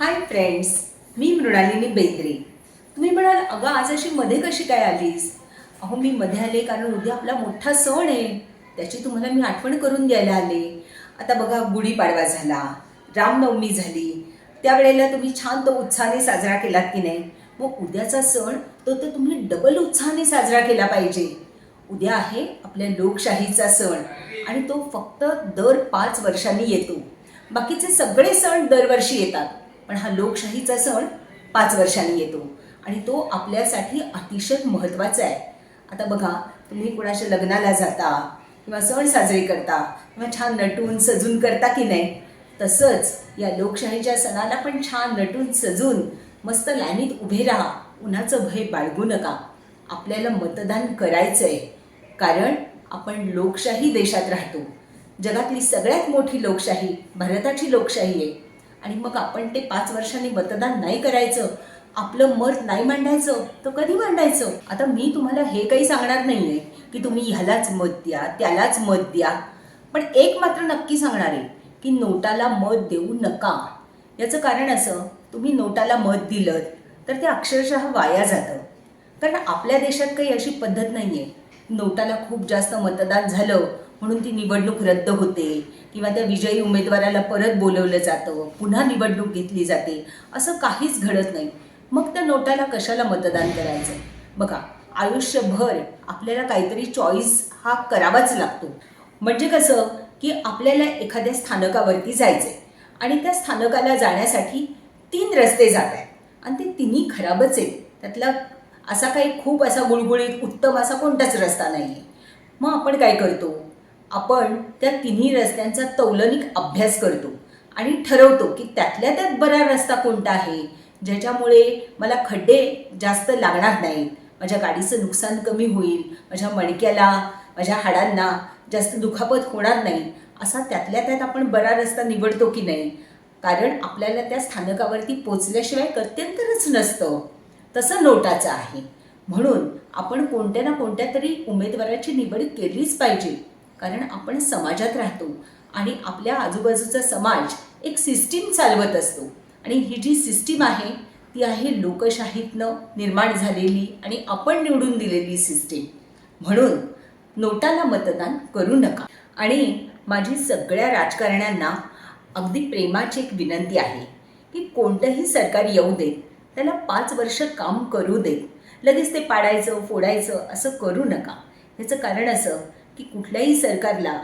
हाय friends मी मृणालिनी बेंद्रे. तुम्ही म्हणाल अगं आज अशी मध्ये कशी काय आलीस? अहो मी मध्ये आले कारण उद्या आपला मोठा सण आहे. त्याची तुम्हाला मी आठवण करून द्यायला आले. आता बघा गुढीपाडवा झाला रामनवमी झाली. त्यावेळेला तुम्ही छान तो उत्साहाने साजरा केलात की नाही? मग उद्याचा सण तो तर तुम्ही डबल उत्साहाने साजरा केला पाहिजे. उद्या आहे आपल्या लोकशाहीचा सण आणि तो फक्त दर पाच वर्षांनी येतो. बाकीचे सगळे सण दरवर्षी येतात. पण हा लोकशाहीचा सण पाच वर्षांनी येतो. आणि तो आपल्यासाठी अतिशय महत्त्वाचा आहे. आता बघा तुम्ही कुणाच्या लग्नाला जाता किंवा सण साजरे करता किंवा छान नटून सजून करता की नाही तसंच या लोकशाहीच्या सणाला पण छान नटून सजून मस्त लाईनीत उभे राहा. उन्हाचं भय बाळगू नका. आपल्याला मतदान करायचं आहे कारण आपण लोकशाही देशात राहतो. जगातली सगळ्यात मोठी लोकशाही भारताची लोकशाही आहे. आणि मग आपण ते पाच वर्षांनी मतदान नाही करायचं आपलं मत नाही मांडायचं तर कधी मांडायचं? आता मी तुम्हाला हे काही सांगणार नाही आहे की तुम्ही ह्यालाच मत द्या त्यालाच मत द्या. पण एक मात्र नक्की सांगणार आहे की नोटाला मत देऊ नका. याचं कारण असं तुम्ही नोटाला मत दिलं तर ते अक्षरशः वाया जातं. कारण आपल्या देशात काही अशी पद्धत नाही आहे नोटाला खूप जास्त मतदान झालं म्हणून ती निवडणूक रद्द होते. किंवा त्या विजयी उमेदवाराला परत बोलवलं जातं. पुन्हा निवडणूक घेतली जाते. असं काहीच घडत नाही. मग त्या नोटाला कशाला मतदान करायचं? बघा आयुष्यभर आपल्याला काहीतरी चॉईस हा करावाच लागतो. म्हणजे कसं? की आपल्याला एखाद्या स्थानकावरती जायचं आहे आणि त्या स्थानकाला जाण्यासाठी तीन रस्ते जात आहेत. आणि ते तिन्ही खराबच आहेत. त्यातला असा काही खूप असा गुळगुळीत उत्तम असा कोणताच रस्ता नाही आहे मग आपण काय करतो? आपण त्या तिन्ही रस्त्यांचा तौलनिक अभ्यास करतो आणि ठरवतो की त्यातल्या त्यात बरा रस्ता कोणता आहे ज्याच्यामुळे मला खड्डे जास्त लागणार नाहीत माझ्या गाडीचं नुकसान कमी होईल माझ्या मणक्याला माझ्या हाडांना जास्त दुखापत होणार नाही असा त्यातल्या त्यात आपण बरा रस्ता निवडतो की नाही? कारण आपल्याला त्या स्थानकावरती पोचल्याशिवाय गत्यंतरच नसतं. तसं नोटाचं आहे. म्हणून आपण कोणत्या ना कोणत्या तरी उमेदवाराची निवड केलीच पाहिजे. कारण आपण समाजात राहतो आणि आपल्या आजूबाजूचा समाज एक सिस्टीम चालवत असतो. आणि ही जी सिस्टीम आहे ती आहे लोकशाहीतनं निर्माण झालेली आणि आपण निवडून दिलेली सिस्टीम म्हणून नोटाला मतदान करू नका. आणि माझी सगळ्या राजकारण्यांना अगदी प्रेमाची एक विनंती आहे की कोणतंही सरकार येऊ देत त्याला पाच वर्ष काम करू देत. लगेच ते पाडायचं फोडायचं असं करू नका. ह्याचं कारण असं की कुठल्याही सरकारला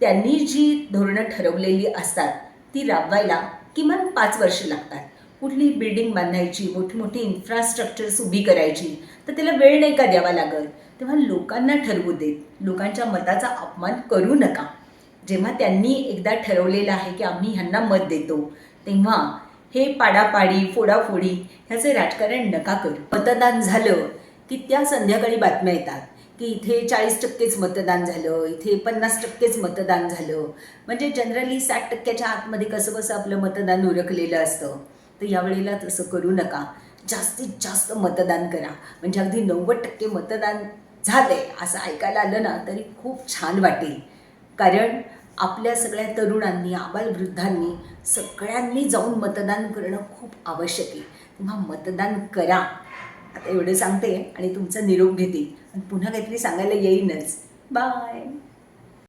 त्यांनी जी धोरणं ठरवलेली असतात ती राबवायला किमान पाच वर्ष लागतात. कुठली बिल्डिंग बांधायची मोठीमोठी इन्फ्रास्ट्रक्चर्स उभी करायची तर त्याला वेळ नाही का द्यावा लागत? तेव्हा लोकांना ठरवू देत लोकांच्या मताचा अपमान करू नका. जेव्हा त्यांनी एकदा ठरवलेलं आहे की आम्ही ह्यांना मत देतो तेव्हा हे पाडापाडी फोडाफोडी ह्याचे राजकारण नका करू. मतदान झालं की त्या संध्याकाळी बातम्या येतात. की इथे चाळीस टक्केच मतदान झालं इथे पन्नास टक्केच मतदान झालं. म्हणजे जनरली साठ टक्क्याच्या आतमध्ये कसं कसं आपलं मतदान उरकलेलं असतं. तर यावेळेला तसं करू नका. जास्तीत जास्त मतदान करा. म्हणजे अगदी नव्वद टक्के मतदान झालंय असं ऐकायला आलं ना तरी खूप छान वाटेल. कारण आपल्या सगळ्या तरुणांनी आबालवृद्धांनी सगळ्यांनी जाऊन मतदान करणं खूप आवश्यक आहे. तेव्हा मतदान करा. आता एवढं सांगते आणि तुमचा निरोप घेते. पण पुन्हा काहीतरी सांगायला येईनच. बाय